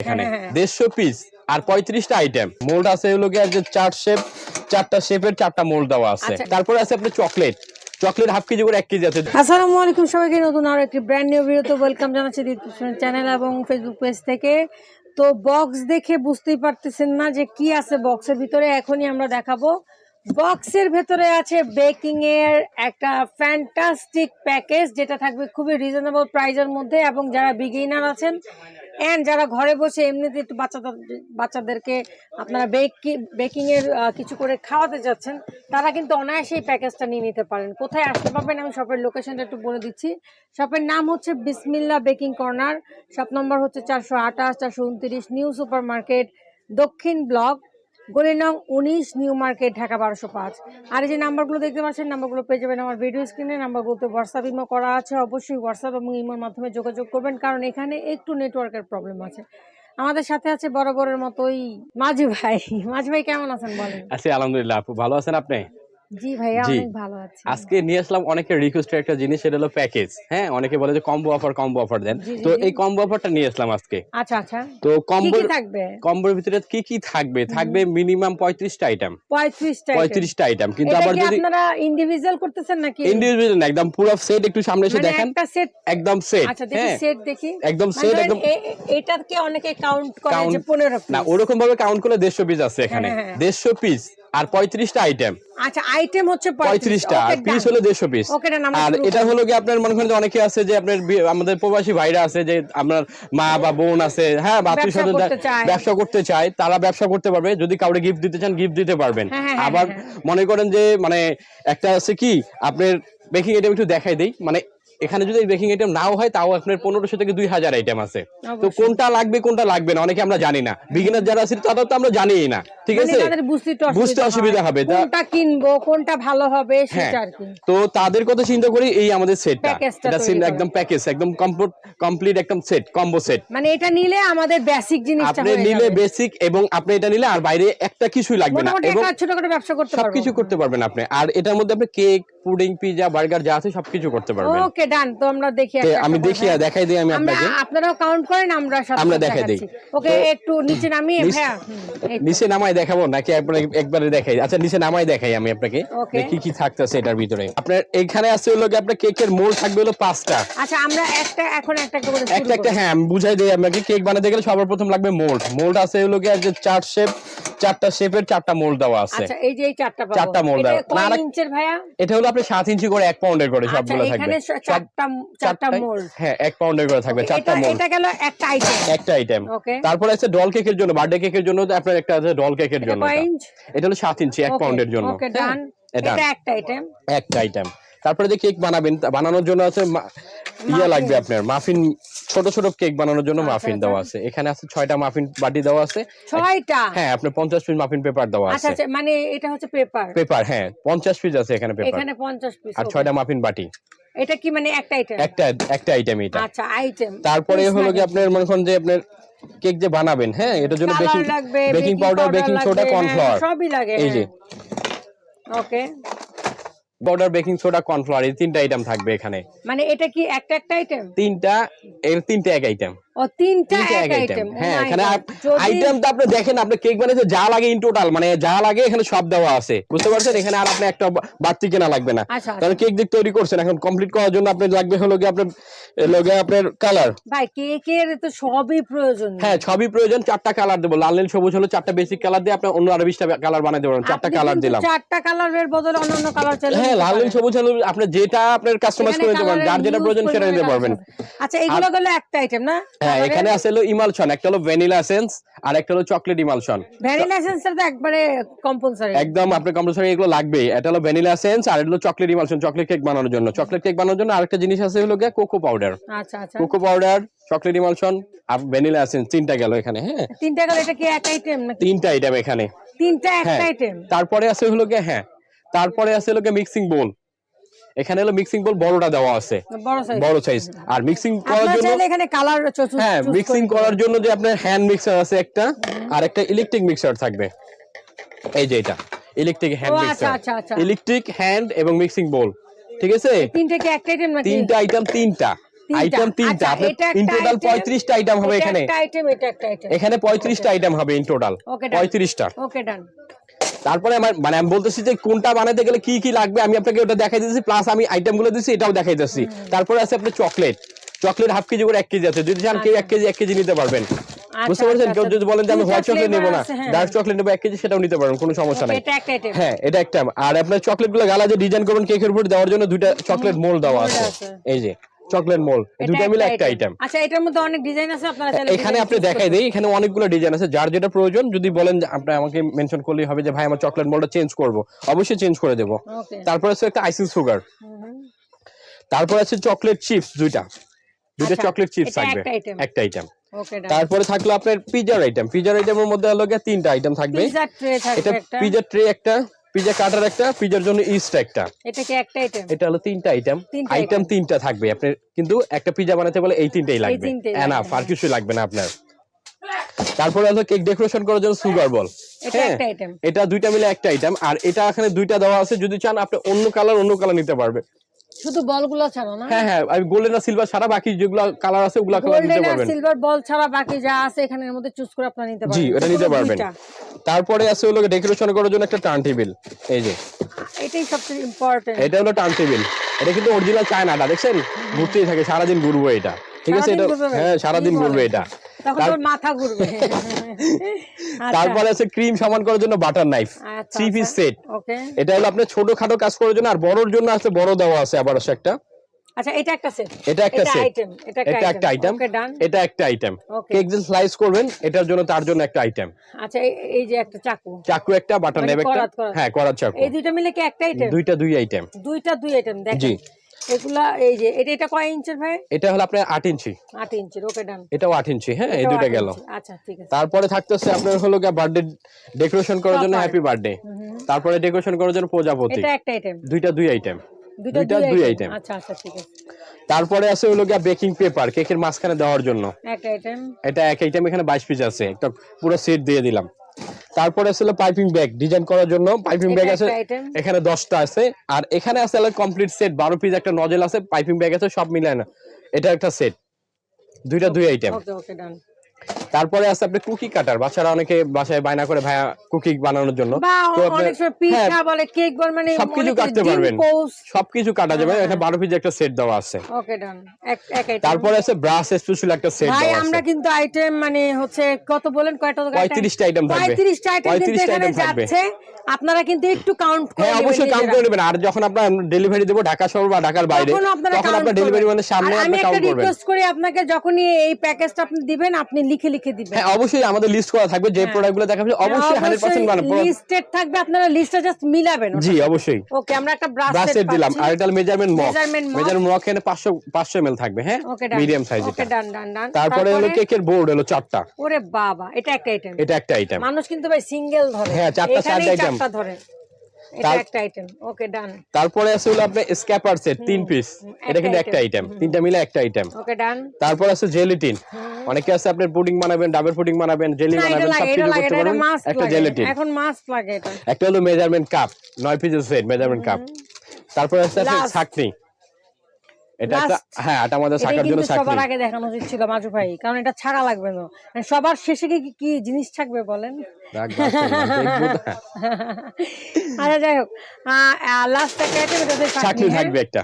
এখানে। হ্যাঁ, হ্যাঁ। দেড়শো পিস আর পঁয়ত্রিশটা আইটেম মোল্ড আছে আর যে চার শেপ চারটা শেপের চারটা মোল্ড দেওয়া আছে। আচ্ছা। তারপরে আছে আপনার চকলেট চকলেট হাফ কেজি করে এক কেজি আছে। আসসালামু আলাইকুম সবাইকে নতুন আরও একটি ব্র্যান্ড নিউ ভিডিওতে ওয়েলকাম জানাচ্ছি চ্যানেল এবং ফেসবুক পেজ থেকে। তো বক্স দেখে বুঝতেই পারতেছেন না যে কি আছে বক্সের ভিতরে এখনই আমরা দেখাবো। বক্সের ভেতরে আছে বেকিং এর একটা ফ্যান্টাস্টিক প্যাকেজ যেটা থাকবে খুবই রিজনেবল প্রাইজের মধ্যে এবং যারা বিগিনার আছেন এন্ড যারা ঘরে বসে এমনিতে একটু বাচ্চাদের, বাচ্চাদেরকে আপনারা বেকি বেকিং এর কিছু করে খাওয়াতে যাচ্ছেন, তারা কিন্তু অনায়াসে এই প্যাকেজটা নিয়ে নিতে পারেন। কোথায় আসতে পারবেন আমি শপের লোকেশনটা একটু বলে দিচ্ছি। শপের নাম হচ্ছে বিসমিল্লা বেকিং কর্নার শপ নম্বর হচ্ছে চারশো আঠাশ, চারশো নিউ সুপার মার্কেট দক্ষিণ ব্লক গলি নং উনিশ নিউ মার্কেট ঢাকা বারোশো পাঁচ। আর এই যে নাম্বারগুলো দেখতে পাচ্ছেন, নাম্বারগুলো পেয়ে যাবেন আমার ভিডিও স্ক্রিনে নাম্বারগুলোতে হোয়াটসঅ্যাপ ইমো করা আছে। অবশ্যই হোয়াটসঅ্যাপ এবং ইমোর মাধ্যমে যোগাযোগ করবেন, কারণ এখানে একটু নেটওয়ার্কের প্রবলেম আছে। আমাদের সাথে আছে বরাবরের মতোই মাঝি ভাই। মাঝি ভাই কেমন আছেন বলেন? আছি, আলহামদুলিল্লাহ আপু, ভালো আছেন আপনি? জি ভাইয়া অনেক ভালো আছি আজকে নিয়ে আসলাম অনেকের রিকোয়েস্টের একটা জিনিস সেটা হলো প্যাকেজ হ্যাঁ অনেকে বলে যে কম্বো অফার কম্বো অফার দেন। তো এই কম্বো অফারটা নিয়ে আসলাম আজকে। আচ্ছা আচ্ছা। তো কম্বো থাকবে? কম্বোর ভিতরে কি কি থাকবে? থাকবে মিনিমাম আইটেম আইটেম কিন্তু আবার যদি আপনারা ইন্ডিভিজুয়াল করতেছেন নাকি? ইন্ডিভিজুয়াল না একদম পুরো সেট একটু সামনে এসে মানে দেখেন। একটা সেট একদম সেট আচ্ছা দেখি হ্যাঁ। সেট দেখি। একদম মানে সেট ধরেন একদম এটাকে অনেকে কাউন্ট করে যে পনেরো না ওরকম ভাবে কাউন্ট করলে দেড়শো পিস আছে এখানে। হ্যাঁ, হ্যাঁ। দেড়শো পিস আর পঁয়ত্রিশটা আইটেম আচ্ছা আইটেম হচ্ছে পঁয়ত্রিশটা। আর পিস হলো দেড়শো পিস আর এটা হলো কি আপনার মনে করেন অনেকে আছে যে আপনার আমাদের প্রবাসী ভাইরা আছে যে আপনার মা বা বোন আছে হ্যাঁ বা আত্মীয় স্বজন করতে চায়। ব্যবসা করতে চায় তারা ব্যবসা করতে পারবে। যদি কাউকে গিফট দিতে চান গিফট দিতে পারবেন। হ্যাঁ, হ্যাঁ, হ্যাঁ, আবার। মনে করেন যে মানে একটা আছে কি আপনার বেকিং আইটেম একটু দেখাই দেই। মানে এখানে যদি বেকিং আইটেম নাও হয় তাও আপনার পনেরোশো থেকে দুই হাজার আইটেম আছে। তো কোনটা লাগবে কোনটা লাগবে না অনেকে আমরা জানি না। বিগিনার যারা আছে তাদের তো আমরা জানিই না। ঠিক মানে আছে? বুঝতে অসুবিধা হবে। কোনটা কিনবো কোনটা ভালো হবে হ্যাঁ। সেটা তো তাদের কথা চিন্তা করি এই আমাদের সেটটা এটা একদম প্যাকেজ একদম কমপ্লিট কমপ্লিট একদম সেট কম্বো সেট মানে এটা নিলে আমাদের বেসিক জিনিসটা আপনি নিলে বেসিক এবং আপনি এটা নিলে আর বাইরে একটা কিছুই লাগবে না। এবং ছোটখাটো ব্যবসা করতে পারব। সবকিছু করতে পারবেন আপনি। আর এটার মধ্যে আপনি কেক পুডিং পিজা বার্গার যা আছে সবকিছু করতে পারবেন। ওকে ডান তো আমরা দেখি আমি দেখি দেখাই দিই আমি আপনাকে। আপনারাও কাউন্ট করেন আমরা সাথে আমরা দেখাই দিই। ওকে একটু নিচে নামিয়ে ভাইয়া তো। নিচে নামাই দেখাবো নাকি আপনাকে একবারে দেখাই? আচ্ছা নিচে নামাই দেখাই আমি আপনাকে. কি কি থাকতেছে এটার ভিতরে। আপনার এখানে আছে হলো আপনার কেকের মোল থাকবে হলো পাঁচটা। আচ্ছা আমরা একটা এখন একটা একটা করে একটা একটা হ্যাঁ বুঝাই দিই আপনাকে কেক বানাতে গেলে সবার প্রথম লাগবে মোল্ড মোল্ড আছে হলো যে চার শেপ চারটা শেপের চারটা মোল্ড দেওয়া আছে। আচ্ছা এই যে এই চারটা পাবো। চারটা এটা দেওয়া। কয় ইঞ্চের ভাইয়া? এটা হলো আপনার সাত ইঞ্চি করে এক পাউন্ডের করে আচ্ছা সবগুলো থাকবে। চারটা চারটা চারটায়- হ্যাঁ পাউন্ডের করে থাকবে চারটা এটা মোল্ড এটা গেল একটা আইটেম একটা আইটেম তারপরে আছে ডল কেকের জন্য বার্থডে কেকের জন্য আপনার একটা আছে ডল কেকের জন্য এটা। হলো সাত ইঞ্চি এক পাউন্ডের জন্য। ওকে হ্যাঁ, ডান এটা এটা একটা আইটেম একটা আইটেম তারপরে যে কেক বানাবেন বানানোর জন্য আছে ইয়ে লাগবে আপনার মাফিন ছোট ছোট কেক বানানোর জন্য আচ্ছা, মাফিন আচ্ছা। দেওয়া আছে। এখানে আছে ছয়টা মাফিন বাটি দেওয়া আছে। ছয়টা? হ্যাঁ আপনার পঞ্চাশ পিস মাফিন পেপার দেওয়া আচ্ছা আছে। আচ্ছা মানে এটা হচ্ছে পেপার পেপার হ্যাঁ পঞ্চাশ পিস আছে এখানে পেপার এখানে পঞ্চাশ পিস আর ছয়টা মাফিন বাটি। এটা কি মানে একটা আইটেম একটা একটা আইটেম এটা। আচ্ছা আইটেম তারপরে হলো কি আপনার মনে করেন যে আপনার কেক যে বানাবেন হ্যাঁ এটার জন্য baking baking powder baking soda cornflour সবই লাগে এই যে। Okay powder baking soda cornflour এই তিনটা আইটেম থাকবে এখানে। মানে এটা কি একটা একটা আইটেম তিনটা এর তিনটা এক আইটেম ও তিনটা তিনটা এক এক আইটেম আইটেম হ্যাঁ এখানে আইটেম তো আপনি দেখেন আপনি কেক বানাইতে যা লাগে ইন টোটাল মানে যা লাগে এখানে সব দেওয়া আছে। বুঝতে পারছেন? এখানে আর আপনি একটা বাড়তি কেনা লাগবে না। আচ্ছা, কারণ কেক দিক তৈরি করছেন এখন কমপ্লিট করার জন্য আপনার লাগবে হলো কি আপনার লগে আপনার কালার ভাই কেকের তো সবই প্রয়োজন হ্যাঁ সবই প্রয়োজন চারটা কালার দেবো। লাল নীল সবুজ হলো চারটা বেসিক কালার দিয়ে আপনি অন্য আরও বিশটা কালার বানাতে পারবেন। চারটা কালার দিলাম। চারটা কালারের বদলে অন্য অন্য কালার চাইলে হ্যাঁ লাল নীল সবুজ হলো আপনি যেটা আপনার কাস্টমাইজ করে নিতে পারবেন যার যেটা প্রয়োজন সেটা নিতে পারবেন। আচ্ছা এগুলো গেলে একটা আইটেম না? হ্যাঁ এখানে আছে হলো ইমালশন একটা হলো ভ্যানিলা এসেন্স আর একটা হলো চকলেট ইমালশন। ভ্যানিলা এসেন্সটা তো একবারে কম্পালসারি একদম আপনার কম্পালসারি এগুলো লাগবেই। এটা হলো ভ্যানিলা এসেন্স আর এটা হলো চকলেট ইমালশন চকলেট কেক বানানোর জন্য। চকলেট কেক বানানোর জন্য আরেকটা জিনিস আছে হলো গিয়ে কোকো পাউডার। আচ্ছা আচ্ছা। কোকো পাউডার চকলেট ইমালশন আর ভ্যানিলা এসেন্স তিনটা গেল এখানে হ্যাঁ। তিনটা গেলে এটা কি এক আইটেম নাকি? তিনটা আইটেম এখানে। তিনটা হ্যাঁ আইটেম তারপরে আছে হলো গিয়ে হ্যাঁ তারপরে আছে হলো গিয়ে মিক্সিং বোল এখানে হলো মিক্সিং বোল বড়টা দেওয়া আছে। বড় সাইজ আর মিক্সিং করার জন্য এখানে কালার হ্যাঁ মিক্সিং করার জন্য যে আপনার হ্যান্ড মিক্সার আছে একটা আর একটা ইলেকট্রিক মিক্সার থাকবে। এই যে এটা ইলেকট্রিক হ্যান্ড আচ্ছা, মিক্সার আচ্ছা, আচ্ছা। ইলেকট্রিক হ্যান্ড এবং মিক্সিং বোল ঠিক আছে? তিনটা কি একটা আইটেম নাকি? তিনটা আইটেম তিনটা। আইটেম তিনটা। আপনার ইন টোটাল item, পঁয়ত্রিশটা আইটেম হবে এখানে। একটা আইটেম এটা একটা আইটেম এখানে পঁয়ত্রিশটা আইটেম হবে ইন টোটাল Okay, done. পঁয়ত্রিশটা। ওকে ডান তারপরে আমার মানে আমি বলতেছি যে কোনটা বানাতে গেলে কি কি লাগবে আমি আপনাকে ওটা দেখাই দিচ্ছি প্লাস আমি আইটেমগুলো দিচ্ছি এটাও দেখাই দিচ্ছি তারপরে আছে আপনার চকলেট চকলেট হাফ কেজি করে এক কেজি আছে। যদি চান কেউ এক কেজি এক কেজি নিতে পারবেন। বুঝতে পারছেন? কেউ যদি বলেন যে আমি হোয়াইট চকলেট নেব না ডার্ক চকলেট নেব এক কেজি সেটাও নিতে পারবেন কোনো সমস্যা নাই। হ্যাঁ এটা একটা। আর আপনার চকলেটগুলো গালা যে ডিজাইন করবেন কেকের উপর দেওয়ার জন্য দুইটা চকলেট মোল দেওয়া আছে। এই যে। Chocolate mould. দুইটা মিলে একটা আইটেম আচ্ছা এটার মধ্যে অনেক ডিজাইন আছে আপনারা চাইলে এখানে আপনি দেখাই দেই এখানে অনেকগুলো ডিজাইন আছে। যার যেটা প্রয়োজন যদি বলেন যে আপনি আমাকে মেনশন করলেই হবে যে ভাই আমার চকলেট মোলটা চেঞ্জ করব। অবশ্যই চেঞ্জ করে দেবো। তারপর আছে একটা আইসিং সুগার তারপর আছে চকলেট চিপস দুইটা। দুইটা আচ্ছা, চকলেট চিপস এটা থাকবে। একটা আইটেম তারপরে থাকল আপনার পিজার আইটেম পিজার আইটেমের মধ্যে হলো তিনটা আইটেম থাকবে। এটা একটা। পিজা ট্রে একটা। পিজা কাটার একটা পিজার জন্য ইস্ট একটা। এটা কি একটা আইটেম এটা হলো তিনটা আইটেম আইটেম তিনটা থাকবে। আপনার কিন্তু একটা পিজা বানাতে বলে এই তিনটাই লাগবে। না এনাফ আর কিছু লাগবে না আপনার। তারপরে হলো কেক ডেকোরেশন করার জন্য সুগার বল। এটা। এটা দুইটা মিলে একটা আইটেম আর এটা এখানে দুইটা দেওয়া আছে। যদি চান আপনি অন্য কালার অন্য কালার নিতে পারবে। শুধু বলগুলো ছাড়া না। হ্যাঁ হ্যাঁ আমি গোল্ডেন আর সিলভার সারা বাকি যেগুলো কালার আছে ওগুলা কালার নিতে গোল্ডেন পারবেন। সিলভার বল ছাড়া বাকি যা আছে এখানের মধ্যে চুজ করে আপনারা নিতে পারবেন। জি ওটা নিতে পারবেন। তারপরে আছে হলো ডেকোরেশন করার জন্য একটা টার্ন টেবিল এই যে। এটাই সবচেয়ে ইম্পর্টেন্ট এটা হলো টার্ন টেবিল এটা কিন্তু অরিজিনাল চায়না না দেখছেন? ঘুরতেই থাকে সারাদিন ঘুরবো এটা। ঠিক আছে এটা হ্যাঁ সারাদিন ঘুরবে এটা। তখন তোর মাথা ঘুরবে। আচ্ছা, তারপরে আছে ক্রিম সমান করার জন্য butter knife three piece set okay এটা হলো আপনার ছোটখাটো কাজ করার জন্য আর বড়র জন্য আছে বড় দেওয়া আছে আবার আছে একটা। আচ্ছা এটা একটা সেট এটা একটা সেট আইটেম এটা একটা আইটেম ওকে ডান এটা একটা আইটেম কেক যে স্লাইস করবেন এটার জন্য তার জন্য একটা আইটেম আচ্ছা এই- যে একটা চাকু। চাকু একটা বাটার মানে নাইফ একটা। করাত, করাত। হ্যাঁ করার চাকু। এই দুইটা মিলে কি একটা আইটেম দুইটা দুই আইটেম দুইটা দুই আইটেম জি। দেখেন এগুলা এই যে এটা এটা কয় ইঞ্চের ভাই? এটা হলো আপনার আট ইঞ্চি। আট ইঞ্চের ওকে ডান। এটাও আট ইঞ্চি হ্যাঁ এই দুইটা গেল। আচ্ছা ঠিক আছে। তারপরে থাকতেছে আপনার হলো বার্থডে ডেকোরেশন করার জন্য হ্যাপি বার্থডে তারপরে ডেকোরেশন করার জন্য প্রজাপতি। এটা একটা আইটেম দুইটা দুই আইটেম দুইটা দুই আইটেম আচ্ছা আচ্ছা ঠিক আছে। তারপরে আছে হলো গিয়া বেকিং পেপার কেকের মাঝখানে দেওয়ার জন্য। আইটেম এটা এক আইটেম এখানে বাইশ পিস আছে। একটা পুরো সেট দিয়ে দিলাম। তারপরে আসলে পাইপিং ব্যাগ ডিজাইন করার জন্য পাইপিং ব্যাগ আছে এখানে দশটা আছে। আর এখানে আছে কমপ্লিট সেট বারো পিস একটা নজেল আছে পাইপিং ব্যাগ আছে সব মিলায় না। এটা একটা সেট দুইটা দুই আইটেম ওকে ওকে ডান তারপরে আছে আপনি কুকি কাটার বাচ্চারা অনেকে বাসায় বায়না করে ভাইয়া কুকি বানানোর জন্য। তো পিঠা হ্যাঁ, বলে কেক বলে মানে সবকিছু কাটতে পারবেন। সবকিছু কাটা যাবে। হ্যাঁ, এখানে বারো পিস একটা সেট দেওয়া আছে। ওকে ডান আইটেম তারপরে আছে ব্রাশ স্পেশাল একটা সেট ভাই আমরা কিন্তু আইটেম মানে হচ্ছে কত বলেন? কয়টা পঁয়ত্রিশটা item থাকবে। পঁয়ত্রিশটা আইটেম কিন্তু এখানে থাকবে। যাচ্ছে। আপনারা কিন্তু একটু কাউন্ট করে হ্যাঁ নেবেন অবশ্যই কাউন্ট করে নেবেন। আর যখন আপনার ডেলিভারি দেবো ঢাকা শহর বা ঢাকার বাইরে তখন আপনারা ডেলিভারি মানে সামনে আমি আপনি একটা কাউন্ট করবেন। রিকোয়েস্ট করি আপনাকে যখনই এই প্যাকেজটা আপনি দিবেন আপনি লিখে লিখে দিবেন। হ্যাঁ অবশ্যই আমাদের লিস্ট করা থাকবে যে প্রোডাক্টগুলো দেখাবে অবশ্যই হান্ড্রেড পার্সেন্ট বানাবো। লিস্টেড থাকবে আপনারা লিস্টটা জাস্ট মিলাবেন জি অবশ্যই। ওকে আমরা একটা ব্রাশ দিলাম। আর এটা মেজারমেন্ট মক মেজারমেন্ট মক এখানে পাঁচশো পাঁচশো এমএল থাকবে হ্যাঁ? মিডিয়াম সাইজ ওকে এটা। ডান ডান ডান তারপরে হলো কেকের বোর্ড হলো চারটা। ওরে বাবা এটা একটা আইটেম এটা একটা আইটেম মানুষ কিন্তু ভাই সিঙ্গেল ধরে। হ্যাঁ, চারটা, চারটা item। চারটা ধরে। এটা একটা আইটেম ওকে ডান তারপরে আছে হলো আপনার স্ক্যাপার সেট তিন পিস এটা কিন্তু একটা আইটেম তিনটা মিলে একটা আইটেম ওকে ডান তারপর আছে জেলিটিন অনেকে আছে আপনি পুডিং বানাবেন ডাবের পুডিং বানাবেন জেলি বানাবেন সব কিছু করতে পারেন একটা জেলিটিন এখন মাস্ক লাগে এটা। একটা হলো মেজারমেন্ট কাপ নয় পিসের সেট মেজারমেন্ট কাপ তারপরে আছে আপনার ছাকনি এটা একটা হ্যাঁ এটা আমাদের এটা জন্য চাকরি সবার আগে দেখানো উচিত ছিল মাজু ভাই কারণ এটা ছাড়া লাগবে না মানে সবার শেষে কি কি জিনিস থাকবে বলেন। আচ্ছা যাই হোক লাস্ট একটা আইটেম? থাকবে একটা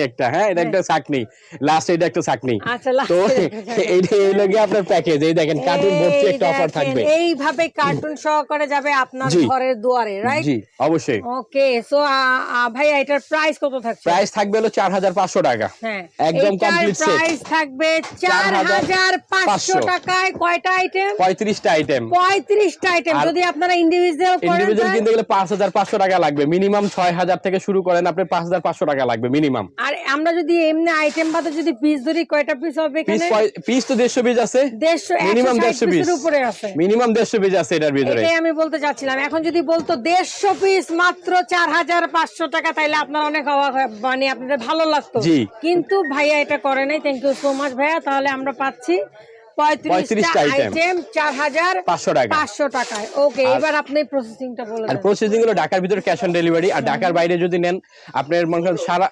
একটা হ্যাঁ? এটা একটা ছাকনি লাস্ট এটা একটা ছাকনি আচ্ছা তো এইটা এই লাগে আপনার প্যাকেজ এই দেখেন কার্টুন ভর্তি একটা অফার থাকবে। এইভাবে কার্টুন সহকারে যাবে আপনার ঘরের দুয়ারে রাইট জি অবশ্যই। ওকে সো ভাই এটার প্রাইস কত থাকছে? প্রাইস থাকবে হলো চার হাজার পাঁচশো টাকা। হ্যাঁ একদম complete set। প্রাইস থাকবে চার হাজার পাঁচশো 4,500 টাকায়। কয়টা আইটেম পঁয়ত্রিশটা আইটেম পঁয়ত্রিশটা আইটেম আর যদি আপনারা ইন্ডিভিজুয়াল করেন ইন্ডিভিজুয়াল কিনতে গেলে পাঁচ হাজার পাঁচশো টাকা লাগবে। মিনিমাম ছয় হাজার থেকে শুরু করেন আপনি পাঁচ হাজার পাঁচশো টাকা লাগবে মিনিমাম আর আমরা যদি এমনি আইটেম বাদে যদি পিস ধরি কয়টা পিস হবে এখানে? পিস তো দেড়শো পিস আছে। দেড়শো মিনিমাম একশো দেড়শো পিস উপরে আছে। মিনিমাম দেড়শো পিস আছে এটার ভিতরে। এটাই আমি বলতে চাচ্ছিলাম। এখন যদি বলতো দেড়শো পিস মাত্র চার হাজার পাঁচশো টাকা তাইলে আপনার অনেক অবাক মানে আপনাদের ভালো লাগতো। কিন্তু ভাইয়া এটা করে নাই। থ্যাংক ইউ সো মাচ ভাইয়া। তাহলে আমরা পাচ্ছি পঁয়ত্রিশটা 35টা item। আইটেম চার হাজার পাঁচশো টাকা। পাঁচশো টাকায়। ওকে এবার আপনি প্রসেসিংটা বলে আর প্রসেসিং হলো ঢাকার ভিতরে ক্যাশ অন ডেলিভারি আর ঢাকার বাইরে যদি নেন আপনার মনে সারা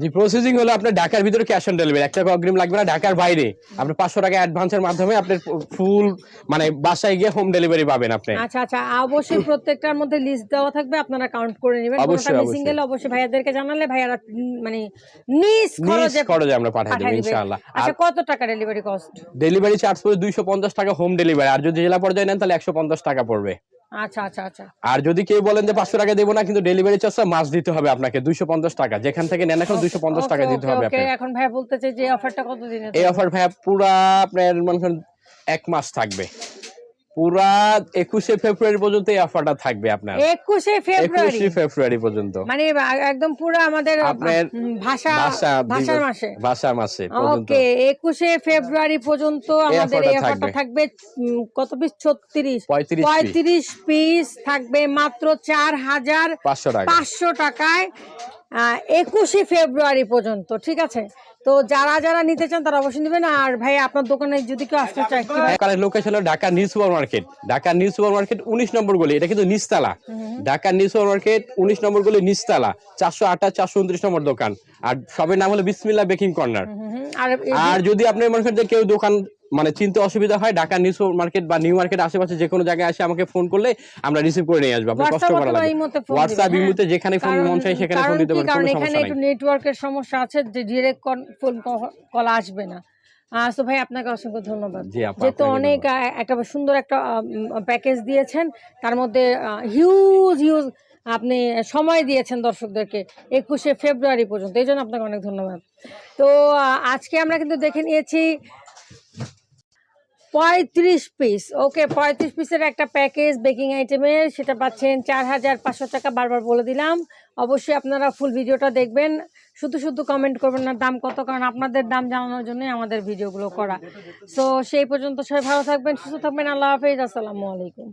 জি প্রসেসিং হলো আপনার ঢাকার ভিতরে ক্যাশ অন ডেলিভারি এক টাকা অগ্রিম লাগবে না ঢাকার বাইরে। আপনি পাঁচশো টাকা অ্যাডভান্সের মাধ্যমে আপনার ফুল মানে বাসায় গিয়ে হোম ডেলিভারি পাবেন আপনি। আচ্ছা আচ্ছা অবশ্যই প্রত্যেকটার মধ্যে লিস্ট দেওয়া থাকবে আপনারা কাউন্ট করে নেবেন। অবশ্যই, মিসিং। গেলে অবশ্যই ভাইয়াদেরকে জানালে ভাইয়ারা মানে নিজ খরচে খরচে আমরা পাঠিয়ে দেবো ইনশাআল্লাহ। আচ্ছা কত টাকা ডেলিভারি কস্ট ডেলিভারি চার্জ পড়বে দুইশো পঞ্চাশ টাকা হোম ডেলিভারি আর যদি জেলা পর্যায়ে নেন তাহলে একশো পঞ্চাশ টাকা পড়বে। আচ্ছা আচ্ছা আচ্ছা। আর যদি কেউ বলেন যে পাঁচশো টাকা দেবো না কিন্তু ডেলিভারি চার্জ মাস দিতে হবে আপনাকে দুইশো পঞ্চাশ টাকা। যেখান থেকে নেন এখন দুইশো পঞ্চাশ টাকা দিতে হবে এখন ভাইয়া বলতে চাই যে অফারটা কতদিন এই অফার ভাইয়া পুরা আপনার মনে করেন এক মাস থাকবে। পুরা একুশে ফেব্রুয়ারি পর্যন্ত এই অফারটা থাকবে আপনার। একুশে ফেব্রুয়ারি। একুশে ফেব্রুয়ারি পর্যন্ত। মানে একদম পুরো আমাদের আপনার ভাষা ভাষা ভাষার মাসে। ভাষা মাসে ওকে একুশে ফেব্রুয়ারি পর্যন্ত আমাদের এই অফারটা থাকবে। কত পিস ছত্রিশ। পঁয়ত্রিশ পঁয়ত্রিশ পিস থাকবে মাত্র চার হাজার পাঁচশো টাকা। পাঁচশো টাকায় একুশে ফেব্রুয়ারি পর্যন্ত ঠিক আছে? তো যারা যারা নিতে চান তারা অবশ্যই নেবেন। আর ভাই আপনার দোকানে যদি কেউ আসতে চায় লোকেশন হলো Dhaka new super market Dhaka new super market উনিশ নম্বর গলি এটা কিন্তু নিচতলা। ঢাকা নিউ সুপার মার্কেট উনিশ নম্বর গলি নিচতলা চারশো আঠাশ চারশো উনত্রিশ নম্বর দোকান। আর সবের নাম হলো বিসমিল্লা বেকিং কর্নার। আর যদি আপনি মনে করেন যে কেউ দোকান মানে চিনতে অসুবিধা হয় ঢাকা নিউ মার্কেট বা নিউ মার্কেট আশেপাশে যে কোনো জায়গায় আসে আমাকে ফোন করলে আমরা রিসিভ করে নিয়ে আসব। আপনার কষ্ট করা অথবা লাগে ইমোতে হোয়াটসঅ্যাপ দিবেন, যেখানে ফোন মন চাই সেখানে ফোন দিতে? পারেন কারণ কোনো এখানে একটু নেটওয়ার্কের সমস্যা আছে যে ডিরেক্ট ফোন কল আসবে না। তো ভাই আপনাকে অসংখ্য ধন্যবাদ। যেহেতু অনেক একটা সুন্দর একটা প্যাকেজ দিয়েছেন তার মধ্যে হিউজ হিউজ আপনি সময় দিয়েছেন দর্শকদেরকে একুশে ফেব্রুয়ারি পর্যন্ত। এই জন্য আপনাকে অনেক ধন্যবাদ। তো আজকে আমরা কিন্তু দেখে নিয়েছি পঁয়ত্রিশ পিস ওকে পঁয়ত্রিশ পিসের একটা প্যাকেজ বেকিং আইটেমের সেটা পাচ্ছেন চার হাজার পাঁচশো টাকা বারবার বলে দিলাম। অবশ্যই আপনারা ফুল ভিডিওটা দেখবেন। শুধু শুধু কমেন্ট করবেন না, দাম কত? কারণ আপনাদের দাম জানানোর জন্যই আমাদের ভিডিওগুলো করা। সো সেই পর্যন্ত সবাই ভালো থাকবেন, সুস্থ থাকবেন, আল্লাহ হাফেজ, আসসালামু আলাইকুম।